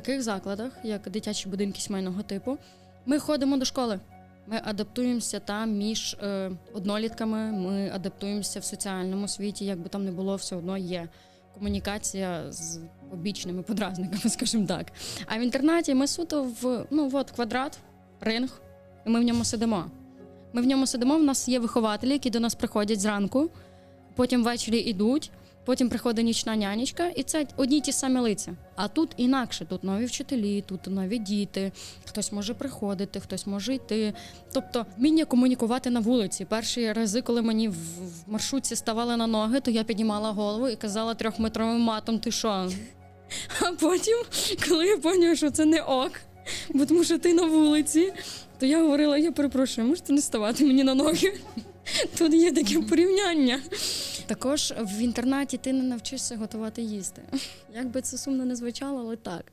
таких закладах, як дитячі будинки сімейного типу, ми ходимо до школи. Ми адаптуємося там між е, однолітками, ми адаптуємося в соціальному світі, як би там не було, все одно є комунікація з побічними подразниками, скажімо так. А в інтернаті ми суто в ну от квадрат, ринг, і ми в ньому сидимо. Ми в ньому сидимо. В нас є вихователі, які до нас приходять зранку, потім ввечері йдуть. Потім приходить нічна нянечка, і це одні й ті самі лиця. А тут інакше, тут нові вчителі, тут нові діти, хтось може приходити, хтось може йти. Тобто вміння комунікувати на вулиці. Перші рази, коли мені в маршрутці ставали на ноги, то я піднімала голову і казала трьохметровим матом: ти що? А потім, коли я поняла, що це не ок, бо тому що ти на вулиці, то я говорила: я перепрошую, можете не ставати мені на ноги? Тут є таке порівняння. Також в інтернаті ти не навчишся готувати їсти. Як би це сумно не звучало, але так.